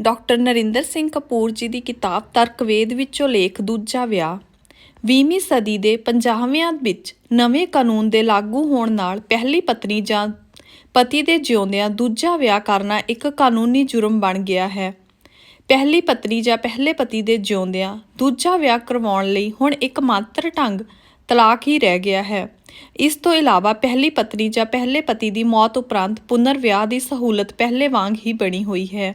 Doctor Narendra Singh Kapoor ji ਦੀ ਕਿਤਾਬ ਤਰਕਵੇਦ ਵਿੱਚੋਂ ਲੇਖ ਦੂਜਾ ਵਿਆਹ। 20ਵੀਂ ਸਦੀ ਦੇ 50ਵਿਆਂ ਵਿੱਚ ਨਵੇਂ ਕਾਨੂੰਨ ਦੇ ਲਾਗੂ ਹੋਣ ਨਾਲ ਪਹਿਲੀ ਪਤਨੀ ਜਾਂ ਪਤੀ ਦੇ ਜਿਉਂਦਿਆਂ ਦੂਜਾ ਵਿਆਹ ਕਰਨਾ ਇੱਕ ਕਾਨੂੰਨੀ ਜੁਰਮ ਬਣ ਗਿਆ ਹੈ। ਪਹਿਲੀ ਪਤਨੀ ਜਾਂ ਪਹਿਲੇ ਪਤੀ ਦੇ ਜਿਉਂਦਿਆਂ ਦੂਜਾ ਵਿਆਹ ਕਰਵਾਉਣ ਲਈ ਹੁਣ ਇੱਕ ਮਾਤਰ ਢੰਗ ਤਲਾਕ ਹੀ ਰਹਿ ਗਿਆ ਹੈ। ਇਸ ਤੋਂ ਇਲਾਵਾ ਪਹਿਲੀ ਪਤਨੀ ਜਾਂ ਪਹਿਲੇ ਪਤੀ ਦੀ ਮੌਤ ਉਪਰੰਤ ਪੁਨਰ ਵਿਆਹ ਦੀ ਸਹੂਲਤ ਪਹਿਲੇ ਵਾਂਗ ਹੀ ਬਣੀ ਹੋਈ ਹੈ।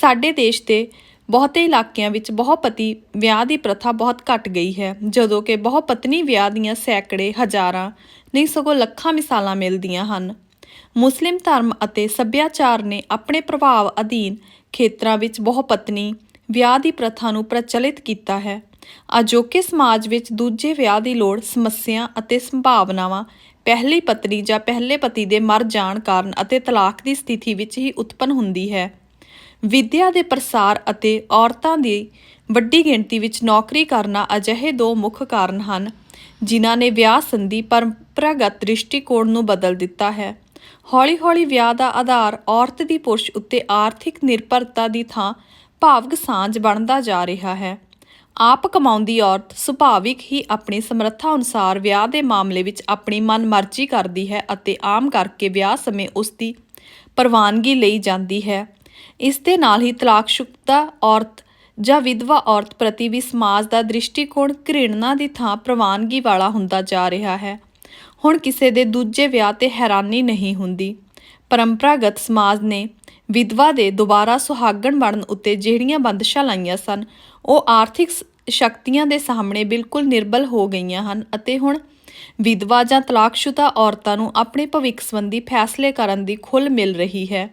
ਸਾਡੇ ਦੇਸ਼ ਦੇ ਬਹੁਤੇ ਇਲਾਕਿਆਂ ਵਿੱਚ ਬਹੁਪਤੀ ਵਿਆਹ ਦੀ ਪ੍ਰਥਾ ਬਹੁਤ ਘਟ ਗਈ ਹੈ, ਜਦੋਂ ਕਿ ਬਹੁਪਤਨੀ ਵਿਆਹ ਦੀਆਂ ਸੈਂਕੜੇ ਹਜ਼ਾਰਾਂ, ਨਹੀਂ ਸਗੋਂ ਲੱਖਾਂ ਮਿਸਾਲਾਂ ਮਿਲਦੀਆਂ ਹਨ। ਮੁਸਲਿਮ ਧਰਮ ਅਤੇ ਸੱਭਿਆਚਾਰ ਨੇ ਆਪਣੇ ਪ੍ਰਭਾਵ ਅਧੀਨ ਖੇਤਰਾਂ ਵਿੱਚ ਬਹੁਪਤਨੀ ਵਿਆਹ ਦੀ ਪ੍ਰਥਾ ਨੂੰ ਪ੍ਰਚਲਿਤ ਕੀਤਾ ਹੈ। ਅਜੋਕੇ ਸਮਾਜ ਵਿੱਚ ਦੂਜੇ ਵਿਆਹ ਦੀ ਲੋੜ ਸਮੱਸਿਆ ਅਤੇ ਸੰਭਾਵਨਾਵਾਂ ਪਹਿਲੀ ਪਤਨੀ ਜਾਂ ਪਹਿਲੇ ਪਤੀ ਦੇ ਮਰ ਜਾਣ ਕਾਰਨ ਅਤੇ ਤਲਾਕ ਦੀ ਸਥਿਤੀ ਵਿੱਚ ਹੀ ਉਤਪੰਨ ਹੁੰਦੀ ਹੈ। ਵਿੱਦਿਆ ਦੇ ਪ੍ਰਸਾਰ ਅਤੇ ਔਰਤਾਂ ਦੀ ਵੱਡੀ ਗਿਣਤੀ ਵਿੱਚ ਨੌਕਰੀ ਕਰਨਾ ਅਜਿਹੇ ਦੋ ਮੁੱਖ ਕਾਰਨ ਹਨ, ਜਿਨ੍ਹਾਂ ਨੇ ਵਿਆਹ ਸੰਧੀ ਪਰੰਪਰਾਗਤ ਦ੍ਰਿਸ਼ਟੀਕੋਣ ਨੂੰ ਬਦਲ ਦਿੱਤਾ ਹੈ। ਹੌਲੀ-ਹੌਲੀ ਵਿਆਹ ਦਾ ਆਧਾਰ ਔਰਤ ਦੀ ਪੁਰਸ਼ ਉੱਤੇ ਆਰਥਿਕ ਨਿਰਭਰਤਾ ਦੀ ਥਾਂ ਭਾਵਕ ਸਾਂਝ ਬਣਦਾ ਜਾ ਰਿਹਾ ਹੈ। ਆਪ ਕਮਾਉਂਦੀ ਔਰਤ ਸੁਭਾਵਿਕ ਹੀ ਆਪਣੀ ਸਮਰੱਥਾ ਅਨੁਸਾਰ ਵਿਆਹ ਦੇ ਮਾਮਲੇ ਵਿੱਚ ਆਪਣੀ ਮਨਮਰਜ਼ੀ ਕਰਦੀ ਹੈ ਅਤੇ ਆਮ ਕਰਕੇ ਵਿਆਹ ਸਮੇਂ ਉਸ ਦੀ ਪ੍ਰਵਾਨਗੀ ਲਈ ਜਾਂਦੀ ਹੈ। ਇਸ ਦੇ ਨਾਲ ਹੀ ਤਲਾਕਸ਼ੁਦਾ ਔਰਤ ਜਾਂ ਵਿਧਵਾ ਔਰਤ ਪ੍ਰਤੀ ਵੀ ਸਮਾਜ ਦਾ ਦ੍ਰਿਸ਼ਟੀਕੋਣ ਘ੍ਰਿਣਨਾ ਦੀ ਥਾਂ ਪ੍ਰਵਾਨਗੀ ਵਾਲਾ ਹੁੰਦਾ ਜਾ ਰਿਹਾ ਹੈ। ਹੁਣ ਕਿਸੇ ਦੇ ਦੂਜੇ ਵਿਆਹ ਤੇ ਹੈਰਾਨੀ ਨਹੀਂ ਹੁੰਦੀ। ਪਰੰਪਰਾਗਤ ਸਮਾਜ ਨੇ ਵਿਧਵਾ ਦੇ ਦੁਬਾਰਾ ਸੁਹਾਗਣ ਬਣਨ ਉੱਤੇ ਜਿਹੜੀਆਂ ਬੰਦਸ਼ਾਂ ਲਾਈਆਂ ਸਨ, ਉਹ ਆਰਥਿਕ ਸ- ਸ਼ਕਤੀਆਂ ਦੇ ਸਾਹਮਣੇ ਬਿਲਕੁਲ ਨਿਰਬਲ ਹੋ ਗਈਆਂ ਹਨ ਅਤੇ ਹੁਣ ਵਿਧਵਾ ਜਾਂ ਤਲਾਕਸ਼ੁਦਾ ਔਰਤਾਂ ਨੂੰ ਆਪਣੇ ਭਵਿੱਖ ਸੰਬੰਧੀ ਫੈਸਲੇ ਕਰਨ ਦੀ ਖੁੱਲ੍ਹ ਮਿਲ ਰਹੀ ਹੈ।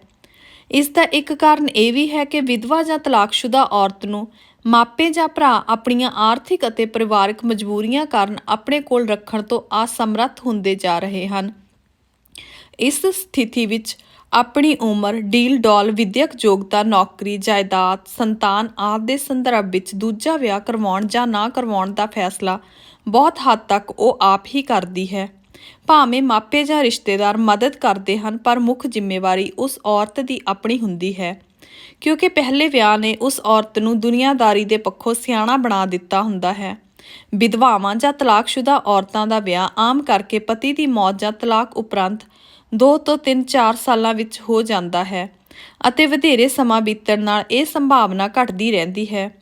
ਇਸ ਦਾ ਇੱਕ ਕਾਰਨ ਇਹ ਵੀ ਹੈ ਕਿ ਵਿਧਵਾ ਜਾਂ ਤਲਾਕਸ਼ੁਦਾ ਔਰਤ ਨੂੰ ਮਾਪੇ ਜਾਂ ਭਰਾ ਆਪਣੀਆਂ ਆਰਥਿਕ ਅਤੇ ਪਰਿਵਾਰਕ ਮਜਬੂਰੀਆਂ ਕਾਰਨ ਆਪਣੇ ਕੋਲ ਰੱਖਣ ਤੋਂ ਅਸਮਰੱਥ ਹੁੰਦੇ ਜਾ ਰਹੇ ਹਨ। ਇਸ ਸਥਿਤੀ ਵਿੱਚ ਆਪਣੀ ਉਮਰ, ਡੀਲ ਡੋਲ, ਵਿਦਿਅਕ ਯੋਗਤਾ, ਨੌਕਰੀ, ਜਾਇਦਾਦ, ਸੰਤਾਨ ਆਦਿ ਦੇ ਸੰਦਰਭ ਵਿੱਚ ਦੂਜਾ ਵਿਆਹ ਕਰਵਾਉਣ ਜਾਂ ਨਾ ਕਰਵਾਉਣ ਦਾ ਫੈਸਲਾ ਬਹੁਤ ਹੱਦ ਤੱਕ ਉਹ ਆਪ ਹੀ ਕਰਦੀ ਹੈ। ਭਾਵੇਂ ਮਾਪੇ ਜਾਂ ਰਿਸ਼ਤੇਦਾਰ ਮਦਦ ਕਰਦੇ ਹਨ, ਪਰ ਮੁੱਖ ਜ਼ਿੰਮੇਵਾਰੀ ਉਸ ਔਰਤ ਦੀ ਆਪਣੀ ਹੁੰਦੀ ਹੈ। ਕਿਉਂਕਿ ਪਹਿਲੇ ਵਿਆਹ ਨੇ ਉਸ ਔਰਤ ਨੂੰ ਦੁਨੀਆਦਾਰੀ ਦੇ ਪੱਖੋਂ ਸਿਆਣਾ ਬਣਾ ਦਿੱਤਾ ਹੁੰਦਾ ਹੈ। ਵਿਧਵਾਵਾਂ ਜਾਂ ਤਲਾਕਸ਼ੁਦਾ ਔਰਤਾਂ ਦਾ ਵਿਆਹ ਆਮ ਕਰਕੇ ਪਤੀ ਦੀ ਮੌਤ ਜਾਂ ਤਲਾਕ ਉਪਰੰਤ 2 ਤੋਂ 3-4 ਸਾਲਾਂ ਵਿੱਚ ਹੋ ਜਾਂਦਾ ਹੈ ਅਤੇ ਵਧੇਰੇ ਸਮਾਂ ਬੀਤਣ ਨਾਲ ਇਹ ਸੰਭਾਵਨਾ ਘਟਦੀ ਰਹਿੰਦੀ ਹੈ।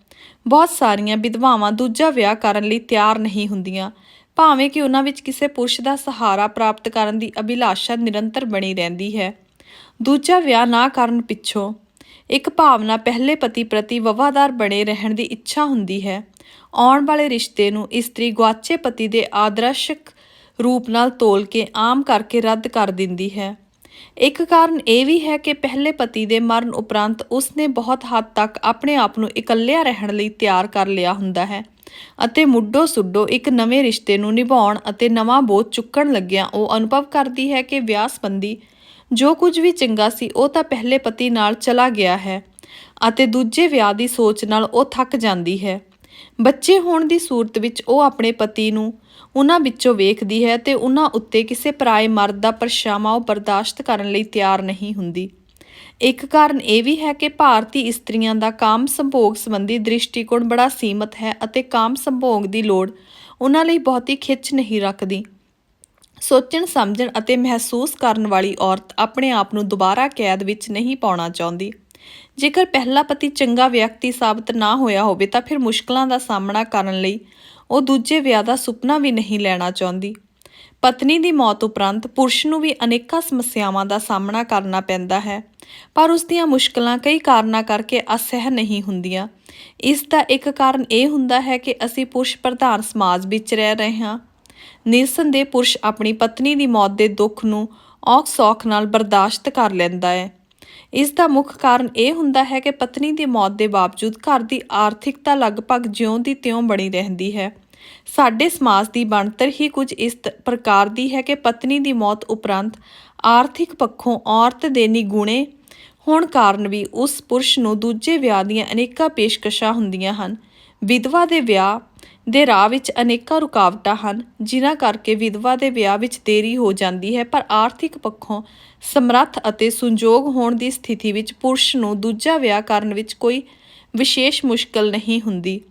ਬਹੁਤ ਸਾਰੀਆਂ ਵਿਧਵਾਵਾਂ ਦੂਜਾ ਵਿਆਹ ਕਰਨ ਲਈ ਤਿਆਰ ਨਹੀਂ ਹੁੰਦੀਆਂ ਭਾਵੇਂ ਕਿ ਉਹਨਾਂ ਵਿੱਚ ਕਿਸੇ ਪੁਰਸ਼ ਦਾ ਸਹਾਰਾ ਪ੍ਰਾਪਤ ਕਰਨ ਦੀ ਅਭਿਲਾਸ਼ਾ ਨਿਰੰਤਰ ਬਣੀ ਰਹਿੰਦੀ ਹੈ। ਦੂਜਾ ਵਿਆਹ ਨਾ ਕਰਨ ਪਿੱਛੋਂ ਇੱਕ ਭਾਵਨਾ ਪਹਿਲੇ ਪਤੀ ਪ੍ਰਤੀ ਵਫਾਦਾਰ ਬਣੇ ਰਹਿਣ ਦੀ ਇੱਛਾ ਹੁੰਦੀ ਹੈ। ਆਉਣ ਵਾਲੇ ਰਿਸ਼ਤੇ ਨੂੰ ਇਸਤਰੀ ਗੁਆਚੇ ਪਤੀ ਦੇ ਆਦਰਸ਼ਕ ਰੂਪ ਨਾਲ ਤੋਲ ਕੇ ਆਮ ਕਰਕੇ ਰੱਦ ਕਰ ਦਿੰਦੀ ਹੈ। ਇੱਕ ਕਾਰਨ ਇਹ ਵੀ ਹੈ ਕਿ ਪਹਿਲੇ ਪਤੀ ਦੇ ਮਰਨ ਉਪਰੰਤ ਉਸਨੇ ਬਹੁਤ ਹੱਦ ਤੱਕ ਆਪਣੇ ਆਪ ਨੂੰ ਇਕੱਲਿਆ ਰਹਿਣ ਲਈ ਤਿਆਰ ਕਰ ਲਿਆ ਹੁੰਦਾ ਹੈ। ਅਤੇ ਮੁੱਢੋਂ ਸੁੱਡੋ ਇੱਕ ਨਵੇਂ ਰਿਸ਼ਤੇ ਨੂੰ ਨਿਭਾਉਣ ਅਤੇ ਨਵਾਂ ਬੋਝ ਚੁੱਕਣ ਲੱਗਿਆਂ ਉਹ ਅਨੁਭਵ ਕਰਦੀ ਹੈ ਕਿ ਵਿਆਹ ਸੰਬੰਧੀ ਜੋ ਕੁਝ ਵੀ ਚੰਗਾ ਸੀ ਉਹ ਤਾਂ ਪਹਿਲੇ ਪਤੀ ਨਾਲ ਚਲਾ ਗਿਆ ਹੈ ਅਤੇ ਦੂਜੇ ਵਿਆਹ ਦੀ ਸੋਚ ਨਾਲ ਉਹ ਥੱਕ ਜਾਂਦੀ ਹੈ। ਬੱਚੇ ਹੋਣ ਦੀ ਸੂਰਤ ਵਿੱਚ ਉਹ ਆਪਣੇ ਪਤੀ ਨੂੰ ਉਹਨਾਂ ਵਿੱਚੋਂ ਵੇਖਦੀ ਹੈ ਤੇ ਉਹਨਾਂ ਉੱਤੇ ਕਿਸੇ ਪਰਾਏ ਮਰਦ ਦਾ ਪਰਛਾਵਾਂ ਉਹ ਬਰਦਾਸ਼ਤ ਕਰਨ ਲਈ ਤਿਆਰ ਨਹੀਂ ਹੁੰਦੀ। ਇੱਕ ਕਾਰਨ ਇਹ ਵੀ ਹੈ ਕਿ ਭਾਰਤੀ ਇਸਤਰੀਆਂ ਦਾ ਕਾਮ ਸੰਭੋਗ ਸੰਬੰਧੀ ਦ੍ਰਿਸ਼ਟੀਕੋਣ ਬੜਾ ਸੀਮਤ ਹੈ ਅਤੇ ਕਾਮ ਸੰਭੋਗ ਦੀ ਲੋੜ ਉਹਨਾਂ ਲਈ ਬਹੁਤੀ ਖਿੱਚ ਨਹੀਂ ਰੱਖਦੀ। ਸੋਚਣ, ਸਮਝਣ ਅਤੇ ਮਹਿਸੂਸ ਕਰਨ ਵਾਲੀ ਔਰਤ ਆਪਣੇ ਆਪ ਨੂੰ ਦੁਬਾਰਾ ਕੈਦ ਵਿੱਚ ਨਹੀਂ ਪਾਉਣਾ ਚਾਹੁੰਦੀ। ਜੇਕਰ ਪਹਿਲਾ ਪਤੀ ਚੰਗਾ ਵਿਅਕਤੀ ਸਾਬਤ ਨਾ ਹੋਇਆ ਹੋਵੇ ਤਾਂ ਫਿਰ ਮੁਸ਼ਕਲਾਂ ਦਾ ਸਾਹਮਣਾ ਕਰਨ ਲਈ ਉਹ ਦੂਜੇ ਵਿਆਹ ਦਾ ਸੁਪਨਾ ਵੀ ਨਹੀਂ ਲੈਣਾ ਚਾਹੁੰਦੀ। ਪਤਨੀ ਦੀ ਮੌਤ ਉਪਰੰਤ ਪੁਰਸ਼ ਨੂੰ ਵੀ ਅਨੇਕਾਂ ਸਮੱਸਿਆਵਾਂ ਦਾ ਸਾਹਮਣਾ ਕਰਨਾ ਪੈਂਦਾ ਹੈ, ਪਰ ਉਸ ਦੀਆਂ ਮੁਸ਼ਕਲਾਂ ਕਈ ਕਾਰਨਾਂ ਕਰਕੇ ਅਸਹਿ ਨਹੀਂ ਹੁੰਦੀਆਂ। ਇਸ ਦਾ ਇੱਕ ਕਾਰਨ ਇਹ ਹੁੰਦਾ ਹੈ ਕਿ ਅਸੀਂ ਪੁਰਸ਼ ਪ੍ਰਧਾਨ ਸਮਾਜ ਵਿੱਚ ਰਹਿ ਰਹੇ ਹਾਂ। ਨਿਰਸੰਦੇਹ ਪੁਰਸ਼ ਆਪਣੀ ਪਤਨੀ ਦੀ ਮੌਤ ਦੇ ਦੁੱਖ ਨੂੰ ਔਖ ਸੌਖ ਨਾਲ ਬਰਦਾਸ਼ਤ ਕਰ ਲੈਂਦਾ ਹੈ। ਇਸ ਦਾ ਮੁੱਖ ਕਾਰਨ ਇਹ ਹੁੰਦਾ ਹੈ ਕਿ ਪਤਨੀ ਦੀ ਮੌਤ ਦੇ ਬਾਵਜੂਦ ਘਰ ਦੀ ਆਰਥਿਕਤਾ ਲਗਭਗ ਜਿਉਂ ਦੀ ਤਿਉਂ ਬਣੀ ਰਹਿੰਦੀ ਹੈ। ਸਾਡੇ ਸਮਾਜ ਦੀ ਬਣਤਰ ਹੀ ਕੁਝ ਇਸ ਪ੍ਰਕਾਰ ਦੀ ਹੈ ਕਿ ਪਤਨੀ ਦੀ ਮੌਤ ਉਪਰੰਤ ਆਰਥਿਕ ਪੱਖੋਂ ਔਰਤ ਦੇ ਨਿਗੁਣੇ ਹੋਣ ਕਾਰਨ ਵੀ ਉਸ ਪੁਰਸ਼ ਨੂੰ ਦੂਜੇ ਵਿਆਹ ਦੀਆਂ ਅਨੇਕਾਂ ਪੇਸ਼ਕਸ਼ਾਂ ਹੁੰਦੀਆਂ ਹਨ। ਵਿਧਵਾ ਦੇ ਵਿਆਹ ਦੇ ਰਾਹ ਵਿੱਚ ਅਨੇਕਾਂ ਰੁਕਾਵਟਾਂ ਹਨ, ਜਿਨ੍ਹਾਂ ਕਰਕੇ ਵਿਧਵਾ ਦੇ ਵਿਆਹ ਵਿੱਚ ਦੇਰੀ ਹੋ ਜਾਂਦੀ ਹੈ, ਪਰ ਆਰਥਿਕ ਪੱਖੋਂ ਸਮਰੱਥ ਅਤੇ ਸੰਜੋਗ ਹੋਣ ਦੀ ਸਥਿਤੀ ਵਿੱਚ ਪੁਰਸ਼ ਨੂੰ ਦੂਜਾ ਵਿਆਹ ਕਰਨ ਵਿੱਚ ਕੋਈ ਵਿਸ਼ੇਸ਼ ਮੁਸ਼ਕਲ ਨਹੀਂ ਹੁੰਦੀ।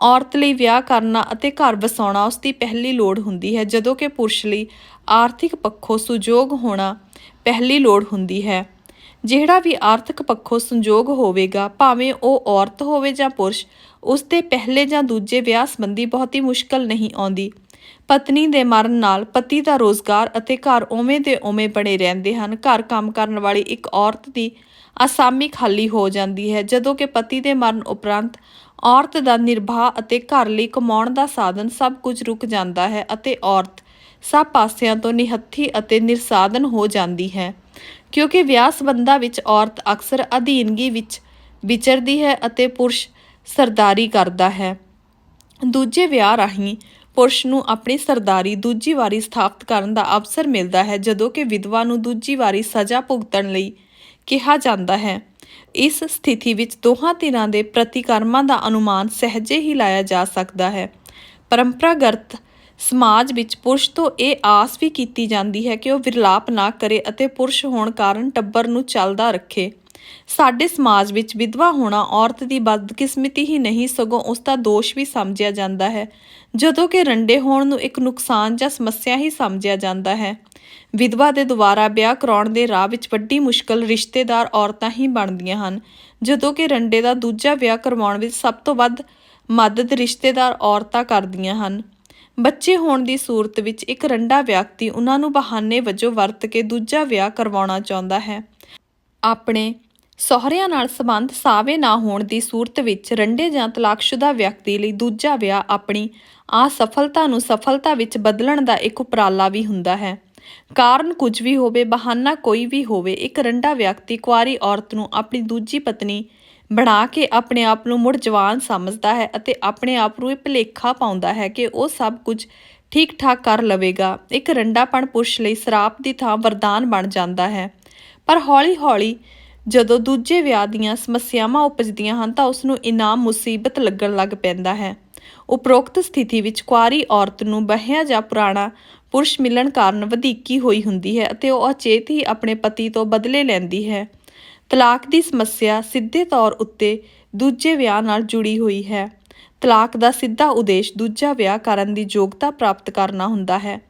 ਔਰਤ ਲਈ ਵਿਆਹ ਕਰਨਾ ਅਤੇ ਘਰ ਵਸਾਉਣਾ ਉਸ ਦੀ ਪਹਿਲੀ ਲੋੜ ਹੁੰਦੀ ਹੈ, ਜਦੋਂ ਕਿ ਪੁਰਸ਼ ਲਈ ਆਰਥਿਕ ਪੱਖੋਂ ਸੁਯੋਗ ਹੋਣਾ ਪਹਿਲੀ ਲੋੜ ਹੁੰਦੀ ਹੈ। ਜਿਹੜਾ ਵੀ ਆਰਥਿਕ ਪੱਖੋਂ ਸੰਯੋਗ ਹੋਵੇਗਾ, ਭਾਵੇਂ ਉਹ ਔਰਤ ਹੋਵੇ ਜਾਂ ਪੁਰਸ਼, ਉਸ ਦੇ ਪਹਿਲੇ ਜਾਂ ਦੂਜੇ ਵਿਆਹ ਸੰਬੰਧੀ ਬਹੁਤੀ ਮੁਸ਼ਕਲ ਨਹੀਂ ਆਉਂਦੀ। ਪਤਨੀ ਦੇ ਮਰਨ ਨਾਲ ਪਤੀ ਦਾ ਰੋਜ਼ਗਾਰ ਅਤੇ ਘਰ ਉਵੇਂ ਦੇ ਉਵੇਂ ਬਣੇ ਰਹਿੰਦੇ ਹਨ। ਘਰ ਕੰਮ ਕਰਨ ਵਾਲੀ ਇੱਕ ਔਰਤ ਦੀ ਅਸਾਮੀ ਖਾਲੀ ਹੋ ਜਾਂਦੀ ਹੈ, ਜਦੋਂ ਕਿ ਪਤੀ ਦੇ ਮਰਨ ਉਪਰੰਤ ਔਰਤ ਦਾ ਨਿਰਵਾਹ ਅਤੇ ਘਰ ਲਈ ਕਮਾਉਣ ਦਾ ਸਾਧਨ ਸਭ ਕੁਝ ਰੁਕ ਜਾਂਦਾ ਹੈ ਅਤੇ ਔਰਤ ਸਭ ਪਾਸਿਆਂ ਤੋਂ ਨਿਹੱਥੀ ਅਤੇ ਨਿਰਸਾਧਨ ਹੋ ਜਾਂਦੀ ਹੈ। ਕਿਉਂਕਿ ਵਿਆਹ ਸੰਬੰਧਾਂ ਵਿੱਚ ਔਰਤ ਅਕਸਰ ਅਧੀਨਗੀ ਵਿੱਚ ਵਿਚਰਦੀ ਹੈ ਅਤੇ ਪੁਰਸ਼ ਸਰਦਾਰੀ ਕਰਦਾ ਹੈ। ਦੂਜੇ ਵਿਆਹ ਰਾਹੀਂ ਪੁਰਸ਼ ਨੂੰ ਆਪਣੀ ਸਰਦਾਰੀ ਦੂਜੀ ਵਾਰੀ ਸਥਾਪਿਤ ਕਰਨ ਦਾ ਅਵਸਰ ਮਿਲਦਾ ਹੈ, ਜਦੋਂ ਕਿ ਵਿਧਵਾ ਨੂੰ ਦੂਜੀ ਵਾਰੀ ਸਜ਼ਾ ਭੁਗਤਣ ਲਈ ਕਿਹਾ ਜਾਂਦਾ ਹੈ। ਇਸ ਸਥਿਤੀ ਵਿੱਚ ਦੋਹਾਂ ਧਿਰਾਂ ਦੇ ਪ੍ਰਤੀਕਰਮਾਂ ਦਾ ਅਨੁਮਾਨ ਸਹਿਜੇ ਹੀ ਲਾਇਆ ਜਾ ਸਕਦਾ ਹੈ। ਪਰੰਪਰਾਗਤ ਸਮਾਜ ਵਿੱਚ ਪੁਰਸ਼ ਤੋਂ ਇਹ ਆਸ ਵੀ ਕੀਤੀ ਜਾਂਦੀ ਹੈ ਕਿ ਉਹ ਵਿਰਲਾਪ ਨਾ ਕਰੇ ਅਤੇ ਪੁਰਸ਼ ਹੋਣ ਕਾਰਨ ਟੱਬਰ ਨੂੰ ਚੱਲਦਾ ਰੱਖੇ। ਸਾਡੇ ਸਮਾਜ ਵਿੱਚ ਵਿਧਵਾ ਹੋਣਾ ਔਰਤ ਦੀ ਬਦਕਿਸਮਤੀ ਹੀ ਨਹੀਂ, ਸਗੋਂ ਉਸ ਦਾ ਦੋਸ਼ ਵੀ ਸਮਝਿਆ ਜਾਂਦਾ ਹੈ। ਜਦੋਂ ਕਿ ਰੰਡੇ ਹੋਣ ਨੂੰ ਇੱਕ ਨੁਕਸਾਨ ਜਾਂ ਸਮੱਸਿਆ ਹੀ ਸਮਝਿਆ ਜਾਂਦਾ ਹੈ। ਵਿਧਵਾ ਦੇ ਦੁਬਾਰਾ ਵਿਆਹ ਕਰਾਉਣ ਦੇ ਰਾਹ ਵਿੱਚ ਵੱਡੀ ਮੁਸ਼ਕਲ ਰਿਸ਼ਤੇਦਾਰ ਔਰਤਾਂ ਹੀ ਬਣਦੀਆਂ ਹਨ। ਜਦੋਂ ਕਿ ਰੰਡੇ ਦਾ ਦੂਜਾ ਵਿਆਹ ਕਰਵਾਉਣ ਵਿੱਚ ਸਭ ਤੋਂ ਵੱਧ ਮਦਦ ਰਿਸ਼ਤੇਦਾਰ ਔਰਤਾਂ ਕਰਦੀਆਂ ਹਨ। ਬੱਚੇ ਹੋਣ ਦੀ ਸੂਰਤ ਵਿੱਚ ਇੱਕ ਰੰਡਾ ਵਿਅਕਤੀ ਉਹਨਾਂ ਨੂੰ ਬਹਾਨੇ ਵਜੋਂ ਵਰਤ ਕੇ ਦੂਜਾ ਵਿਆਹ ਕਰਵਾਉਣਾ ਚਾਹੁੰਦਾ ਹੈ। ਆਪਣੇ ਸਹੁਰਿਆਂ ਨਾਲ ਸੰਬੰਧ ਸਾਵੇ ਨਾ ਹੋਣ ਦੀ ਸੂਰਤ ਵਿੱਚ ਰੰਡੇ ਜਾਂ ਤਲਾਕਸ਼ੁਦਾ ਵਿਅਕਤੀ ਲਈ ਦੂਜਾ ਵਿਆਹ ਆਪਣੀ ਅਸਫਲਤਾ ਨੂੰ ਸਫਲਤਾ ਵਿੱਚ ਬਦਲਣ ਦਾ ਇੱਕ ਉਪਰਾਲਾ ਵੀ ਹੁੰਦਾ ਹੈ। ਕਾਰਨ ਕੁਝ ਵੀ ਹੋਵੇ, ਬਹਾਨਾ ਕੋਈ ਵੀ ਹੋਵੇ, ਇੱਕ ਰੰਡਾ ਵਿਅਕਤੀ ਕੁਆਰੀ ਔਰਤ ਨੂੰ ਆਪਣੀ ਦੂਜੀ ਪਤਨੀ ਬਣਾ ਕੇ ਆਪਣੇ ਆਪ ਨੂੰ ਮੁੜ ਜਵਾਨ ਸਮਝਦਾ ਹੈ ਅਤੇ ਆਪਣੇ ਆਪ ਨੂੰ ਇਹ ਭੁਲੇਖਾ ਪਾਉਂਦਾ ਹੈ ਕਿ ਉਹ ਸਭ ਕੁਝ ਠੀਕ ਠਾਕ ਕਰ ਲਵੇਗਾ। ਇੱਕ ਰੰਡਾਪਣ ਪੁਰਸ਼ ਲਈ ਸਰਾਪ ਦੀ ਥਾਂ ਵਰਦਾਨ ਬਣ ਜਾਂਦਾ ਹੈ। ਪਰ ਹੌਲੀ-ਹੌਲੀ ਜਦੋਂ ਦੂਜੇ ਵਿਆਹ ਦੀਆਂ ਸਮੱਸਿਆਵਾਂ ਉਪਜਦੀਆਂ ਹਨ ਤਾਂ ਉਸ ਨੂੰ ਇਨਾਮ ਮੁਸੀਬਤ ਲੱਗਣ ਲੱਗ ਪੈਂਦਾ ਹੈ। ਉਪਰੋਕਤ ਸਥਿਤੀ ਵਿੱਚ ਕੁਆਰੀ ਔਰਤ ਨੂੰ ਬਹਿਆ ਜਾਂ ਪੁਰਾਣਾ ਪੁਰਸ਼ ਮਿਲਣ ਕਾਰਨ ਵਧੀਕੀ ਹੋਈ ਹੁੰਦੀ ਹੈ ਅਤੇ ਉਹ ਅਚੇਤ ਹੀ ਆਪਣੇ ਪਤੀ ਤੋਂ ਬਦਲੇ ਲੈਂਦੀ ਹੈ। ਤਲਾਕ ਦੀ ਸਮੱਸਿਆ ਸਿੱਧੇ ਤੌਰ ਉੱਤੇ ਦੂਜੇ ਵਿਆਹ ਨਾਲ ਜੁੜੀ ਹੋਈ ਹੈ। ਤਲਾਕ ਦਾ ਸਿੱਧਾ ਉਦੇਸ਼ ਦੂਜਾ ਵਿਆਹ ਕਰਨ ਦੀ ਯੋਗਤਾ ਪ੍ਰਾਪਤ ਕਰਨਾ ਹੁੰਦਾ ਹੈ।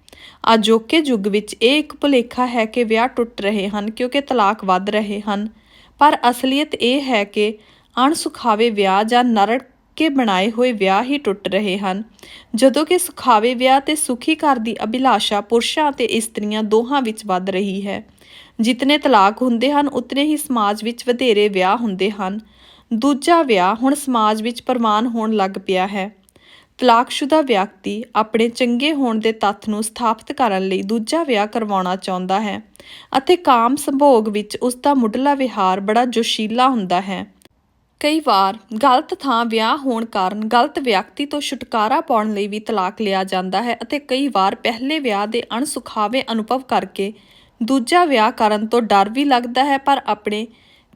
ਅਜੋਕੇ ਯੁੱਗ ਵਿੱਚ ਇਹ ਇੱਕ ਭੁਲੇਖਾ ਹੈ ਕਿ ਵਿਆਹ ਟੁੱਟ ਰਹੇ ਹਨ ਕਿਉਂਕਿ ਤਲਾਕ ਵੱਧ ਰਹੇ ਹਨ। ਪਰ ਅਸਲੀਅਤ ਇਹ ਹੈ ਕਿ ਅਣਸੁਖਾਵੇ ਵਿਆਹ ਜਾਂ ਨਰਕ ਕੇ ਬਣਾਏ ਹੋਏ ਵਿਆਹ ਹੀ ਟੁੱਟ ਰਹੇ ਹਨ। ਜਦੋਂ ਕਿ ਸੁਖਾਵੇ ਵਿਆਹ ਤੇ ਸੁਖੀ ਘਰ ਦੀ ਅਭਿਲਾਸ਼ਾ ਪੁਰਸ਼ਾਂ ਅਤੇ ਇਸਤਰੀਆਂ ਦੋਹਾਂ ਵਿੱਚ ਵੱਧ ਰਹੀ ਹੈ। ਜਿਤਨੇ ਤਲਾਕ ਹੁੰਦੇ ਹਨ, ਉਤਨੇ ਹੀ ਸਮਾਜ ਵਿੱਚ ਵਧੇਰੇ ਵਿਆਹ ਹੁੰਦੇ ਹਨ। ਦੂਜਾ ਵਿਆਹ ਹੁਣ ਸਮਾਜ ਵਿੱਚ ਪ੍ਰਵਾਨ ਹੋਣ ਲੱਗ ਪਿਆ ਹੈ। ਤਲਾਕਸ਼ੁਦਾ ਵਿਅਕਤੀ ਆਪਣੇ ਚੰਗੇ ਹੋਣ ਦੇ ਤੱਥ ਨੂੰ ਸਥਾਪਿਤ ਕਰਨ ਲਈ ਦੂਜਾ ਵਿਆਹ ਕਰਵਾਉਣਾ ਚਾਹੁੰਦਾ ਹੈ ਅਤੇ ਕਾਮ ਸੰਭੋਗ ਵਿੱਚ ਉਸ ਦਾ ਮੁੱਢਲਾ ਵਿਹਾਰ ਬੜਾ ਜੋਸ਼ੀਲਾ ਹੁੰਦਾ ਹੈ। ਕਈ ਵਾਰ ਗਲਤ ਥਾਂ ਵਿਆਹ ਹੋਣ ਕਾਰਨ ਗਲਤ ਵਿਅਕਤੀ ਤੋਂ ਛੁਟਕਾਰਾ ਪਾਉਣ ਲਈ ਵੀ ਤਲਾਕ ਲਿਆ ਜਾਂਦਾ ਹੈ ਅਤੇ ਕਈ ਵਾਰ ਪਹਿਲੇ ਵਿਆਹ ਦੇ ਅਣਸੁਖਾਵੇ ਅਨੁਭਵ ਕਰਕੇ ਦੂਜਾ ਵਿਆਹ ਕਰਨ ਤੋਂ ਡਰ ਵੀ ਲੱਗਦਾ ਹੈ ਪਰ ਆਪਣੇ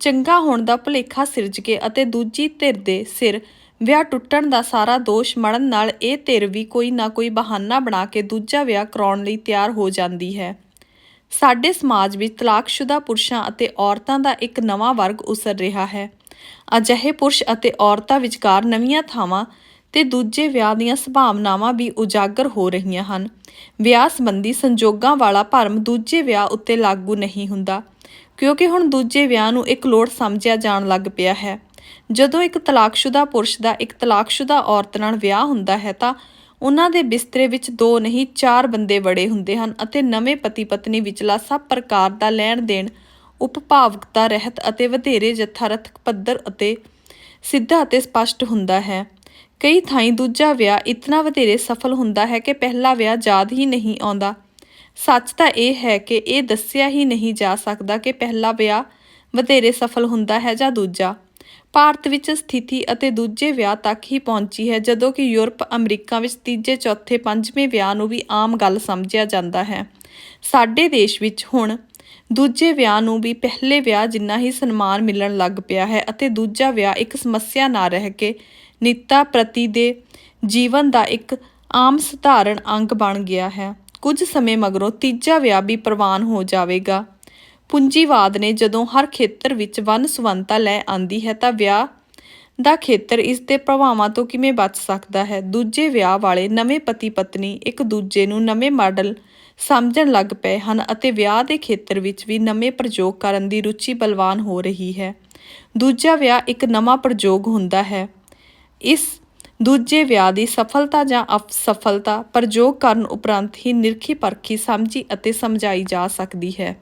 ਚੰਗਾ ਹੋਣ ਦਾ ਭੁਲੇਖਾ ਸਿਰਜ ਕੇ ਅਤੇ ਦੂਜੀ ਧਿਰ ਦੇ ਸਿਰ ਵਿਆਹ ਟੁੱਟਣ ਦਾ ਸਾਰਾ ਦੋਸ਼ ਮੜਨ ਨਾਲ ਇਹ ਧਿਰ ਵੀ ਕੋਈ ਨਾ ਕੋਈ ਬਹਾਨਾ ਬਣਾ ਕੇ ਦੂਜਾ ਵਿਆਹ ਕਰਾਉਣ ਲਈ ਤਿਆਰ ਹੋ ਜਾਂਦੀ ਹੈ। ਸਾਡੇ ਸਮਾਜ ਵਿੱਚ ਤਲਾਕਸ਼ੁਦਾ ਪੁਰਸ਼ਾਂ ਅਤੇ ਔਰਤਾਂ ਦਾ ਇੱਕ ਨਵਾਂ ਵਰਗ ਉਸਰ ਰਿਹਾ ਹੈ। ਅਜਿਹੇ ਪੁਰਸ਼ ਅਤੇ ਔਰਤਾਂ ਵਿਚਕਾਰ ਨਵੀਆਂ ਥਾਵਾਂ ਤੇ ਦੂਜੇ ਵਿਆਹ ਦੀਆਂ ਸੰਭਾਵਨਾਵਾਂ ਵੀ ਉਜਾਗਰ ਹੋ ਰਹੀਆਂ ਹਨ। ਵਿਆਹ ਸੰਬੰਧੀ ਸੰਜੋਗਾਂ ਵਾਲਾ ਭਰਮ ਦੂਜੇ ਵਿਆਹ ਉੱਤੇ ਲਾਗੂ ਨਹੀਂ ਹੁੰਦਾ, ਕਿਉਂਕਿ ਹੁਣ ਦੂਜੇ ਵਿਆਹ ਨੂੰ ਇੱਕ ਲੋੜ ਸਮਝਿਆ ਜਾਣ ਲੱਗ ਪਿਆ ਹੈ। ਜਦੋਂ ਇੱਕ ਤਲਾਕਸ਼ੁਦਾ ਪੁਰਸ਼ ਦਾ ਇੱਕ ਤਲਾਕਸ਼ੁਦਾ ਔਰਤ ਨਾਲ ਵਿਆਹ ਹੁੰਦਾ ਹੈ ਤਾਂ ਉਹਨਾਂ ਦੇ ਬਿਸਤਰੇ ਵਿੱਚ ਦੋ ਨਹੀਂ, ਚਾਰ ਬੰਦੇ ਵੜੇ ਹੁੰਦੇ ਹਨ ਅਤੇ ਨਵੇਂ ਪਤੀ ਪਤਨੀ ਵਿਚਲਾ ਸਭ ਪ੍ਰਕਾਰ ਦਾ ਲੈਣ ਦੇਣ ਉਪਭਾਵਕਤਾ, ਰਹਿਤ ਅਤੇ ਵਧੇਰੇ ਜਥਾਰਥਕ ਪੱਧਰ ਅਤੇ ਸਿੱਧਾ ਅਤੇ ਸਪਸ਼ਟ ਹੁੰਦਾ ਹੈ। ਕਈ ਥਾਈਂ ਦੂਜਾ ਵਿਆਹ ਇਤਨਾ ਵਧੇਰੇ ਸਫਲ ਹੁੰਦਾ ਹੈ ਕਿ ਪਹਿਲਾ ਵਿਆਹ ਯਾਦ ਹੀ ਨਹੀਂ ਆਉਂਦਾ। ਸੱਚ ਤਾਂ ਇਹ ਹੈ ਕਿ ਇਹ ਦੱਸਿਆ ਹੀ ਨਹੀਂ ਜਾ ਸਕਦਾ ਕਿ ਪਹਿਲਾ ਵਿਆਹ ਵਧੇਰੇ ਸਫਲ ਹੁੰਦਾ ਹੈ ਜਾਂ ਦੂਜਾ। ਭਾਰਤ ਵਿੱਚ ਸਥਿਤੀ ਅਤੇ ਦੂਜੇ ਵਿਆਹ ਤੱਕ ਹੀ ਪਹੁੰਚੀ ਹੈ, ਜਦੋਂ ਕਿ ਯੂਰਪ, ਅਮਰੀਕਾ ਵਿੱਚ ਤੀਜੇ, ਚੌਥੇ, ਪੰਜਵੇਂ ਵਿਆਹ ਨੂੰ ਵੀ ਆਮ ਗੱਲ ਸਮਝਿਆ ਜਾਂਦਾ ਹੈ। ਸਾਡੇ ਦੇਸ਼ ਵਿੱਚ ਹੁਣ ਦੂਜੇ ਵਿਆਹ ਨੂੰ ਵੀ ਪਹਿਲੇ ਵਿਆਹ ਜਿੰਨਾ ਹੀ ਸਨਮਾਨ ਮਿਲਣ ਲੱਗ ਪਿਆ ਹੈ ਅਤੇ ਦੂਜਾ ਵਿਆਹ ਇੱਕ ਸਮੱਸਿਆ ਨਾ ਰਹਿ ਕੇ ਨਿੱਤਾ ਪ੍ਰਤੀ ਦੇ ਜੀਵਨ ਦਾ ਇੱਕ ਆਮ ਸਧਾਰਨ ਅੰਗ ਬਣ ਗਿਆ ਹੈ। ਕੁਝ ਸਮੇਂ ਮਗਰੋਂ ਤੀਜਾ ਵਿਆਹ ਵੀ ਪ੍ਰਵਾਨ ਹੋ ਜਾਵੇਗਾ। ਪੂੰਜੀਵਾਦ ਨੇ ਜਦੋਂ ਹਰ ਖੇਤਰ ਵਿੱਚ ਵੰਨ ਸੁਵੰਨਤਾ ਲੈ ਆਂਦੀ ਹੈ ਤਾਂ ਵਿਆਹ ਦਾ ਖੇਤਰ ਇਸ ਦੇ ਪ੍ਰਭਾਵਾਂ ਤੋਂ ਕਿਵੇਂ ਬਚ ਸਕਦਾ ਹੈ? ਦੂਜੇ ਵਿਆਹ ਵਾਲੇ ਨਵੇਂ ਪਤੀ ਪਤਨੀ ਇੱਕ ਦੂਜੇ ਨੂੰ ਨਵੇਂ ਮਾਡਲ ਸਮਝਣ ਲੱਗ ਪਏ ਹਨ ਅਤੇ ਵਿਆਹ ਦੇ ਖੇਤਰ ਵਿੱਚ ਵੀ ਨਵੇਂ ਪ੍ਰਯੋਗ ਕਰਨ ਦੀ ਰੁਚੀ ਬਲਵਾਨ ਹੋ ਰਹੀ ਹੈ। ਦੂਜਾ ਵਿਆਹ ਇੱਕ ਨਵਾਂ ਪ੍ਰਯੋਗ ਹੁੰਦਾ ਹੈ। ਇਸ ਦੂਜੇ ਵਿਆਹ ਦੀ ਸਫਲਤਾ ਜਾਂ ਅਸਫਲਤਾ ਪ੍ਰਯੋਗ ਕਰਨ ਉਪਰੰਤ ਹੀ ਨਿਰਖੀ ਪਰਖੀ ਸਮਝੀ ਅਤੇ ਸਮਝਾਈ ਜਾ ਸਕਦੀ ਹੈ।